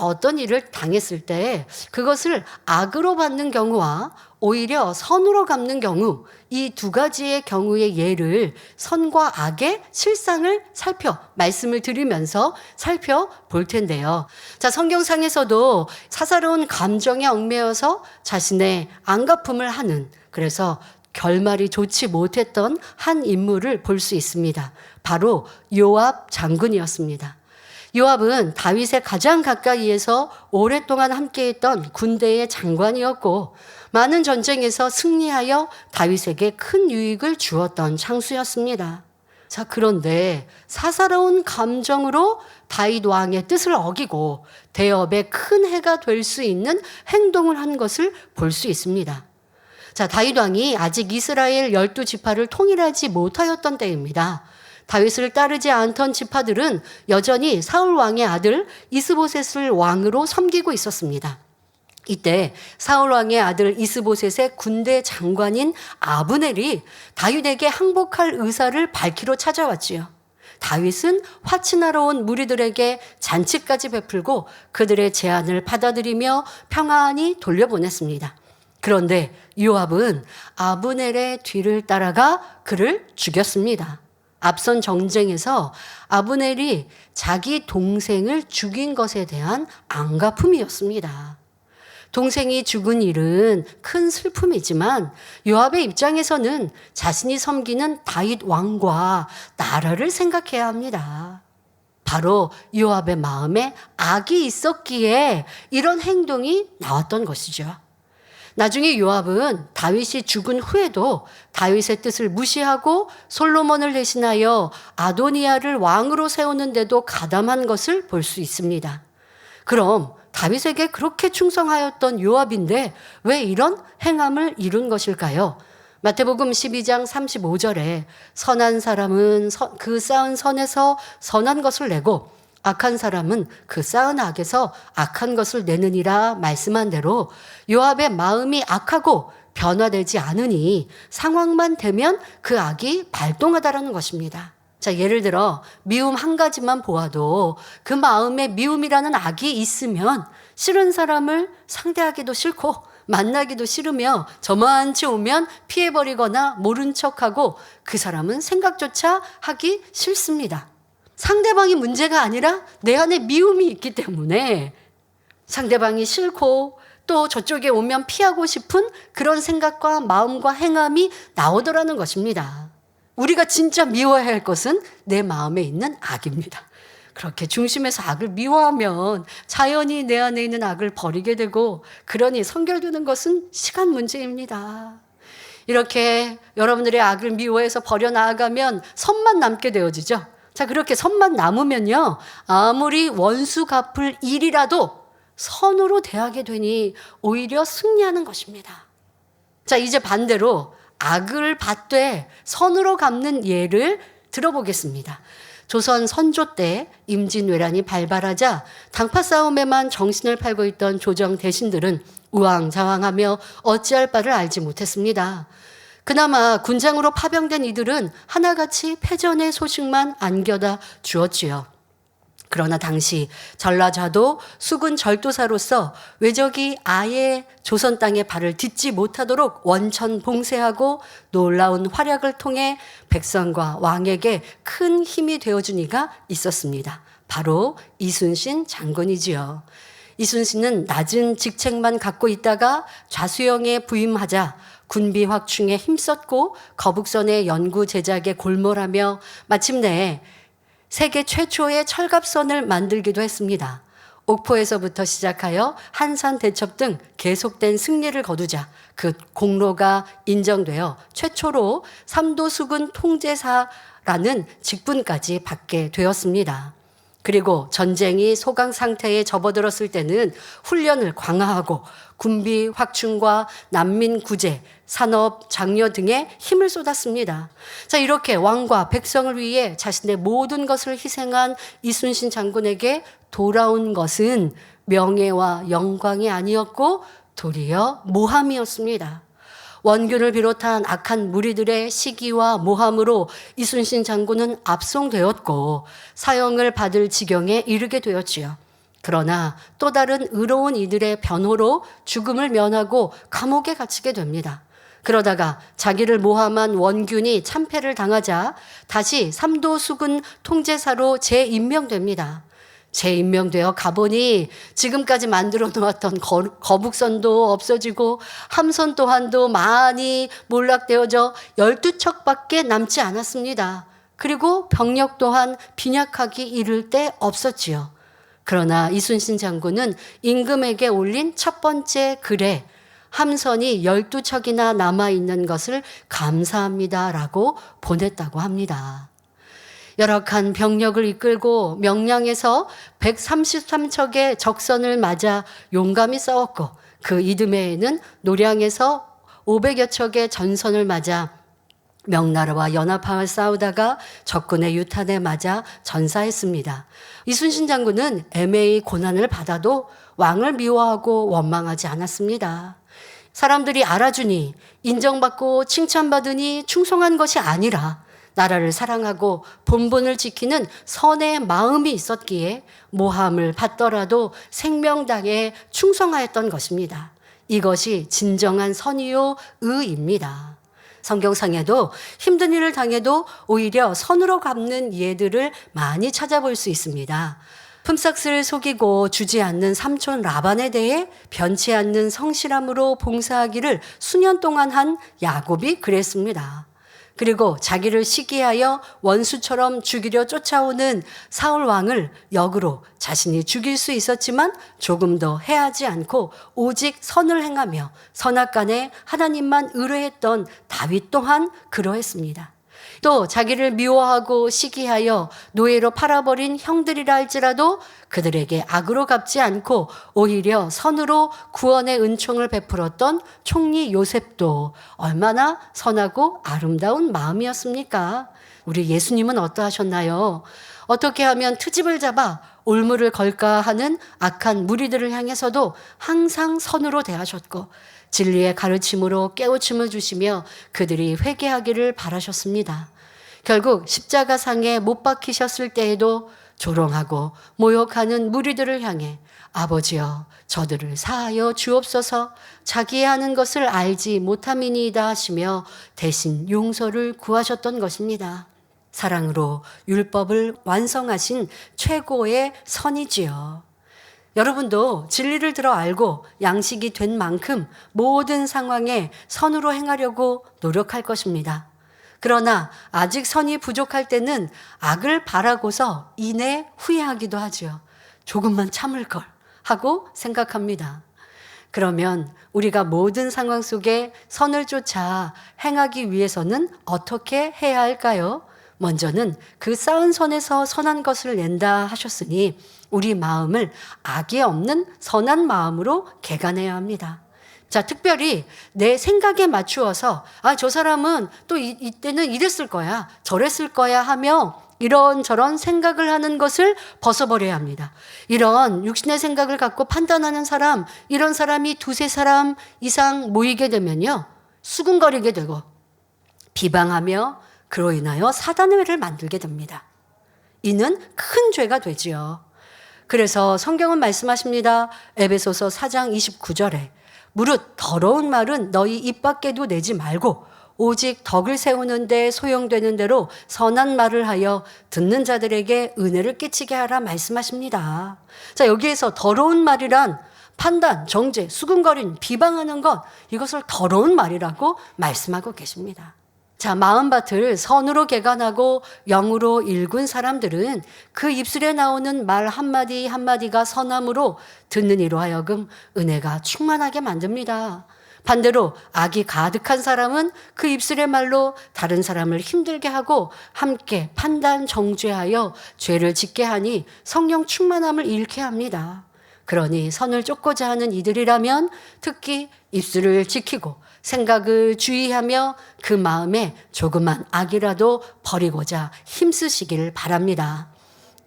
어떤 일을 당했을 때 그것을 악으로 받는 경우와 오히려 선으로 갚는 경우 이 두 가지의 경우의 예를 선과 악의 실상을 살펴 말씀을 드리면서 살펴볼 텐데요. 자, 성경상에서도 사사로운 감정에 얽매여서 자신의 안 갚음을 하는 그래서 결말이 좋지 못했던 한 인물을 볼 수 있습니다. 바로 요압 장군이었습니다. 요압은 다윗의 가장 가까이에서 오랫동안 함께했던 군대의 장관이었고 많은 전쟁에서 승리하여 다윗에게 큰 유익을 주었던 창수였습니다. 자, 그런데 사사로운 감정으로 다윗 왕의 뜻을 어기고 대업에 큰 해가 될 수 있는 행동을 한 것을 볼 수 있습니다. 자, 다윗 왕이 아직 이스라엘 열두 지파를 통일하지 못하였던 때입니다. 다윗을 따르지 않던 지파들은 여전히 사울 왕의 아들 이스보셋을 왕으로 섬기고 있었습니다. 이때 사울 왕의 아들 이스보셋의 군대 장관인 아브넬이 다윗에게 항복할 의사를 밝히러 찾아왔지요. 다윗은 화친하러 온 무리들에게 잔치까지 베풀고 그들의 제안을 받아들이며 평안히 돌려보냈습니다. 그런데 요압은 아브넬의 뒤를 따라가 그를 죽였습니다. 앞선 정쟁에서 아브넬이 자기 동생을 죽인 것에 대한 안가품이었습니다. 동생이 죽은 일은 큰 슬픔이지만 요압의 입장에서는 자신이 섬기는 다윗 왕과 나라를 생각해야 합니다. 바로 요압의 마음에 악이 있었기에 이런 행동이 나왔던 것이죠. 나중에 요압은 다윗이 죽은 후에도 다윗의 뜻을 무시하고 솔로몬을 대신하여 아도니아를 왕으로 세우는데도 가담한 것을 볼 수 있습니다. 그럼 다윗에게 그렇게 충성하였던 요압인데 왜 이런 행함을 이룬 것일까요? 마태복음 12장 35절에 선한 사람은 그 쌓은 선에서 선한 것을 내고 악한 사람은 그 쌓은 악에서 악한 것을 내느니라 말씀한 대로 요압의 마음이 악하고 변화되지 않으니 상황만 되면 그 악이 발동하다라는 것입니다. 자, 예를 들어 미움 한 가지만 보아도 그 마음에 미움이라는 악이 있으면 싫은 사람을 상대하기도 싫고 만나기도 싫으며 저만치 오면 피해버리거나 모른 척하고 그 사람은 생각조차 하기 싫습니다. 상대방이 문제가 아니라 내 안에 미움이 있기 때문에 상대방이 싫고 또 저쪽에 오면 피하고 싶은 그런 생각과 마음과 행함이 나오더라는 것입니다. 우리가 진짜 미워야 할 것은 내 마음에 있는 악입니다. 그렇게 중심에서 악을 미워하면 자연히 내 안에 있는 악을 버리게 되고 그러니 성결되는 것은 시간 문제입니다. 이렇게 여러분들의 악을 미워해서 버려 나아가면 선만 남게 되어지죠. 자, 그렇게 선만 남으면요. 아무리 원수 갚을 일이라도 선으로 대하게 되니 오히려 승리하는 것입니다. 자, 이제 반대로 악을 받되 선으로 갚는 예를 들어보겠습니다. 조선 선조 때 임진왜란이 발발하자 당파 싸움에만 정신을 팔고 있던 조정 대신들은 우왕좌왕하며 어찌할 바를 알지 못했습니다. 그나마 군장으로 파병된 이들은 하나같이 패전의 소식만 안겨다 주었지요. 그러나 당시 전라자도 수군 절도사로서 외적이 아예 조선 땅에 발을 딛지 못하도록 원천 봉쇄하고 놀라운 활약을 통해 백성과 왕에게 큰 힘이 되어준 이가 있었습니다. 바로 이순신 장군이지요. 이순신은 낮은 직책만 갖고 있다가 좌수영에 부임하자 군비 확충에 힘썼고 거북선의 연구 제작에 골몰하며 마침내 세계 최초의 철갑선을 만들기도 했습니다. 옥포에서부터 시작하여 한산 대첩 등 계속된 승리를 거두자 그 공로가 인정되어 최초로 삼도 수군 통제사라는 직분까지 받게 되었습니다. 그리고 전쟁이 소강 상태에 접어들었을 때는 훈련을 강화하고 군비 확충과 난민 구제, 산업 장려 등에 힘을 쏟았습니다. 자, 이렇게 왕과 백성을 위해 자신의 모든 것을 희생한 이순신 장군에게 돌아온 것은 명예와 영광이 아니었고 도리어 모함이었습니다. 원균을 비롯한 악한 무리들의 시기와 모함으로 이순신 장군은 압송되었고 사형을 받을 지경에 이르게 되었지요. 그러나 또 다른 의로운 이들의 변호로 죽음을 면하고 감옥에 갇히게 됩니다. 그러다가 자기를 모함한 원균이 참패를 당하자 다시 삼도수군 통제사로 재임명됩니다. 재임명되어 가보니 지금까지 만들어 놓았던 거, 거북선도 없어지고 함선 또한도 많이 몰락되어져 12척밖에 남지 않았습니다. 그리고 병력 또한 빈약하기 이를 데 없었지요. 그러나 이순신 장군은 임금에게 올린 첫 번째 글에 함선이 12척이나 남아있는 것을 감사합니다 라고 보냈다고 합니다. 열악한 병력을 이끌고 명량에서 133척의 적선을 맞아 용감히 싸웠고 그 이듬해에는 노량에서 500여 척의 전선을 맞아 명나라와 연합하여 싸우다가 적군의 유탄에 맞아 전사했습니다. 이순신 장군은 애매히 고난을 받아도 왕을 미워하고 원망하지 않았습니다. 사람들이 알아주니 인정받고 칭찬받으니 충성한 것이 아니라 나라를 사랑하고 본분을 지키는 선의 마음이 있었기에 모함을 받더라도 생명당에 충성하였던 것입니다. 이것이 진정한 선이요 의입니다. 성경상에도 힘든 일을 당해도 오히려 선으로 갚는 예들을 많이 찾아볼 수 있습니다. 품삯을 속이고 주지 않는 삼촌 라반에 대해 변치 않는 성실함으로 봉사하기를 수년 동안 한 야곱이 그랬습니다. 그리고 자기를 시기하여 원수처럼 죽이려 쫓아오는 사울 왕을 역으로 자신이 죽일 수 있었지만 조금 더 해하지 않고 오직 선을 행하며 선악간에 하나님만 의뢰했던 다윗 또한 그러했습니다. 또 자기를 미워하고 시기하여 노예로 팔아버린 형들이라 할지라도 그들에게 악으로 갚지 않고 오히려 선으로 구원의 은총을 베풀었던 총리 요셉도 얼마나 선하고 아름다운 마음이었습니까? 우리 예수님은 어떠하셨나요? 어떻게 하면 트집을 잡아 올무를 걸까 하는 악한 무리들을 향해서도 항상 선으로 대하셨고 진리의 가르침으로 깨우침을 주시며 그들이 회개하기를 바라셨습니다. 결국 십자가상에 못 박히셨을 때에도 조롱하고 모욕하는 무리들을 향해 아버지여 저들을 사하여 주옵소서 자기의 하는 것을 알지 못함이니이다 하시며 대신 용서를 구하셨던 것입니다. 사랑으로 율법을 완성하신 최고의 선이지요. 여러분도 진리를 들어 알고 양식이 된 만큼 모든 상황에 선으로 행하려고 노력할 것입니다. 그러나 아직 선이 부족할 때는 악을 바라고서 이내 후회하기도 하지요. 조금만 참을 걸 하고 생각합니다. 그러면 우리가 모든 상황 속에 선을 쫓아 행하기 위해서는 어떻게 해야 할까요? 먼저는 그 쌓은 선에서 선한 것을 낸다 하셨으니 우리 마음을 악이 없는 선한 마음으로 개간해야 합니다. 자, 특별히 내 생각에 맞추어서, 아, 저 사람은 또 이, 이때는 이랬을 거야, 저랬을 거야 하며 이런저런 생각을 하는 것을 벗어버려야 합니다. 이런 육신의 생각을 갖고 판단하는 사람, 이런 사람이 두세 사람 이상 모이게 되면요. 수군거리게 되고, 비방하며 그로 인하여 사단의 회를 만들게 됩니다. 이는 큰 죄가 되지요. 그래서 성경은 말씀하십니다. 에베소서 4장 29절에 무릇 더러운 말은 너희 입 밖에도 내지 말고 오직 덕을 세우는데 소용되는 대로 선한 말을 하여 듣는 자들에게 은혜를 끼치게 하라 말씀하십니다. 자, 여기에서 더러운 말이란 판단, 정죄, 수근거림, 비방하는 것, 이것을 더러운 말이라고 말씀하고 계십니다. 자, 마음밭을 선으로 개간하고 영으로 일군 사람들은 그 입술에 나오는 말 한마디 한마디가 선함으로 듣는 이로 하여금 은혜가 충만하게 만듭니다. 반대로 악이 가득한 사람은 그 입술의 말로 다른 사람을 힘들게 하고 함께 판단 정죄하여 죄를 짓게 하니 성령 충만함을 잃게 합니다. 그러니 선을 쫓고자 하는 이들이라면 특히 입술을 지키고 생각을 주의하며 그 마음에 조그만 악이라도 버리고자 힘쓰시길 바랍니다.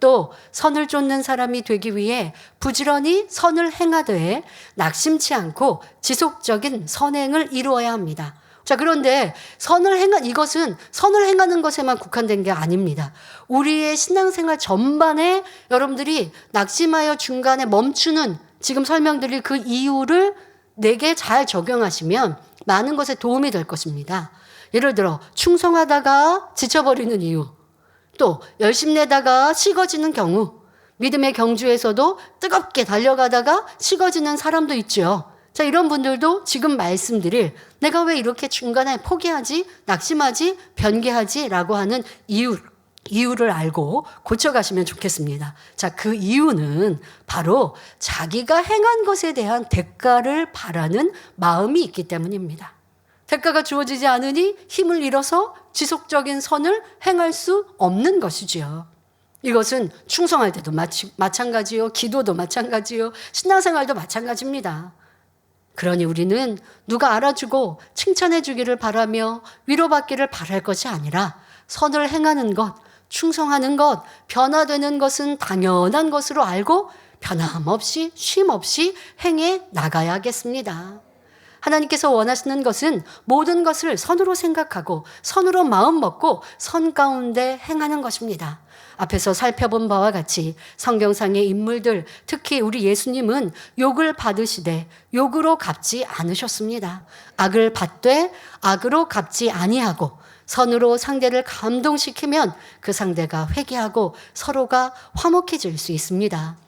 또 선을 쫓는 사람이 되기 위해 부지런히 선을 행하되 낙심치 않고 지속적인 선행을 이루어야 합니다. 자, 그런데 선을 행한, 이것은 선을 행하는 것에만 국한된 게 아닙니다. 우리의 신앙생활 전반에 여러분들이 낙심하여 중간에 멈추는 지금 설명드릴 그 이유를 내게 잘 적용하시면 많은 것에 도움이 될 것입니다. 예를 들어, 충성하다가 지쳐버리는 이유, 또 열심내다가 식어지는 경우, 믿음의 경주에서도 뜨겁게 달려가다가 식어지는 사람도 있죠. 자, 이런 분들도 지금 말씀드릴 내가 왜 이렇게 중간에 포기하지, 낙심하지, 변개하지 라고 하는 이유, 이유를 알고 고쳐가시면 좋겠습니다. 자, 그 이유는 바로 자기가 행한 것에 대한 대가를 바라는 마음이 있기 때문입니다. 대가가 주어지지 않으니 힘을 잃어서 지속적인 선을 행할 수 없는 것이지요. 이것은 충성할 때도 마치, 마찬가지요. 기도도 마찬가지요. 신앙생활도 마찬가지입니다. 그러니 우리는 누가 알아주고 칭찬해 주기를 바라며 위로받기를 바랄 것이 아니라 선을 행하는 것, 충성하는 것, 변화되는 것은 당연한 것으로 알고 변함없이 쉼 없이 행해 나가야겠습니다. 하나님께서 원하시는 것은 모든 것을 선으로 생각하고 선으로 마음 먹고 선 가운데 행하는 것입니다. 앞에서 살펴본 바와 같이 성경상의 인물들, 특히 우리 예수님은 욕을 받으시되 욕으로 갚지 않으셨습니다. 악을 받되 악으로 갚지 아니하고 선으로 상대를 감동시키면 그 상대가 회개하고 서로가 화목해질 수 있습니다.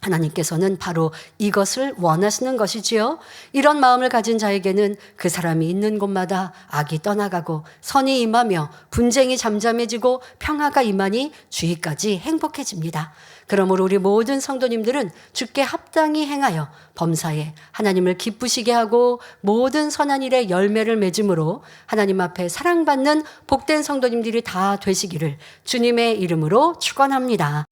하나님께서는 바로 이것을 원하시는 것이지요. 이런 마음을 가진 자에게는 그 사람이 있는 곳마다 악이 떠나가고 선이 임하며 분쟁이 잠잠해지고 평화가 임하니 주의까지 행복해집니다. 그러므로 우리 모든 성도님들은 주께 합당히 행하여 범사에 하나님을 기쁘시게 하고 모든 선한 일에 열매를 맺음으로 하나님 앞에 사랑받는 복된 성도님들이 다 되시기를 주님의 이름으로 축원합니다.